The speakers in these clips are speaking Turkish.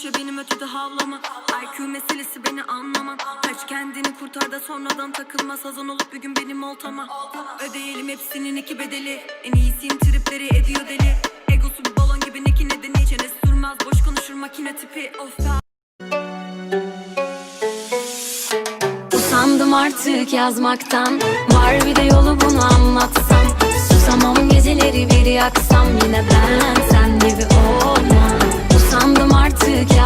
düşüyor benim ötede havlama. IQ meselesi beni anlaman Kaç kendini kurtar da sonradan takılma Sazan olup bir gün benim oltama. Ödeyelim hepsinin iki bedeli. En iyisiyim tripleri ediyor deli. Egosu bir balon gibi neki nedeni Çenesi durmaz. Boş konuşur makine tipi. Of ya Usandım artık yazmaktan. Var bir de yolu bunu anlatsam. Susamam geceleri bir yaksam. Yine ben sen gibi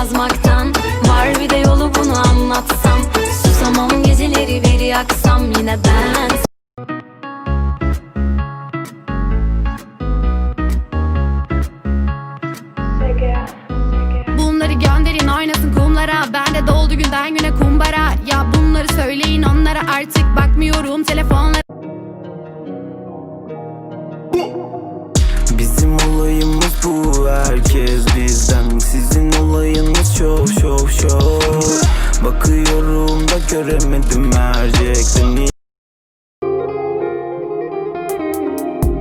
yazmaktan Var bir de yolu bunu anlatsam. Susamam geceleri bir yaksam Yine ben Bunları gönderin oynasın kumlara. Ben de doldu günden güne kumbara. Ya bunları söyleyin onlara. Artık bakmıyorum telefonlara. Bizim olayımız bu herkes şov Bakıyorum da göremedim mercekten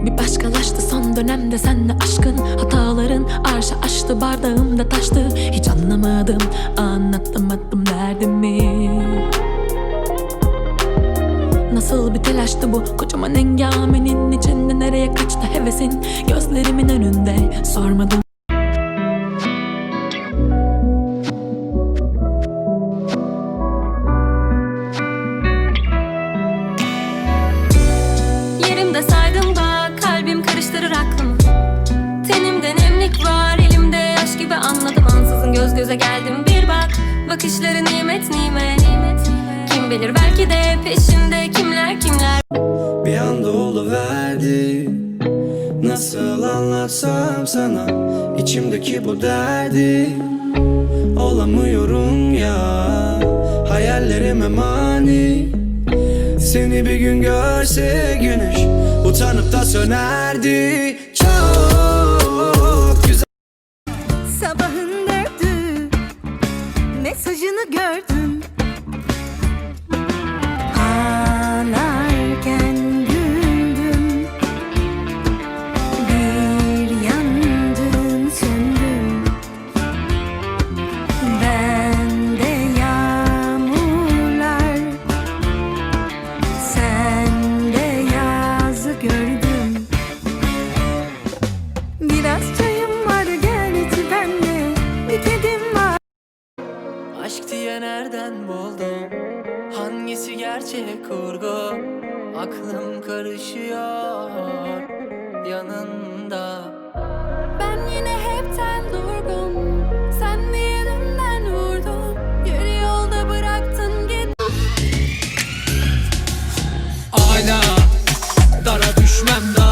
Bir başkalaştı son dönemde senle aşkın. Hataların arşa açtı bardağımda taştı. Hiç anlamadım anlatamadım derdimi. Nasıl bir telaştı bu kocaman engamenin içinde? Nereye kaçtı hevesin? Gözlerimin önünde Sormadım göze geldim. Bir bak Bakışları nimet nimet. Kim bilir belki de peşinde kimler kimler. Bir anda oluverdi. Nasıl anlatsam sana? İçimdeki bu derdi. Olamıyorum ya Hayallerime mani. Seni bir gün görse güneş Utanıp da sönerdi. Çok gördüm nereden buldum? Hangisi gerçek kurgu? Aklım karışıyor Yanında. Ben yine hepten durgun Sen niye önümden vurdun. Yarı yolda bıraktın git. Hala dara düşmem daha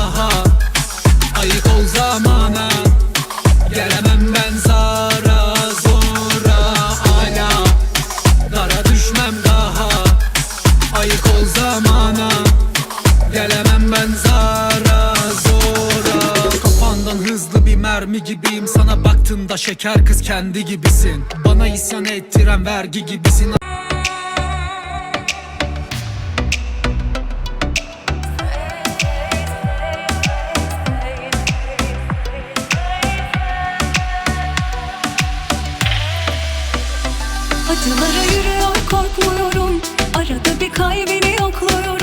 Gelemem ben zara zora. Kafandan hızlı bir mermi gibiyim. Sana baktığımda şeker kız kendi gibisin. Bana isyan ettiren vergi gibisin. Acılara yürüyor korkmuyorum. Arada bir kalbini yokluyorum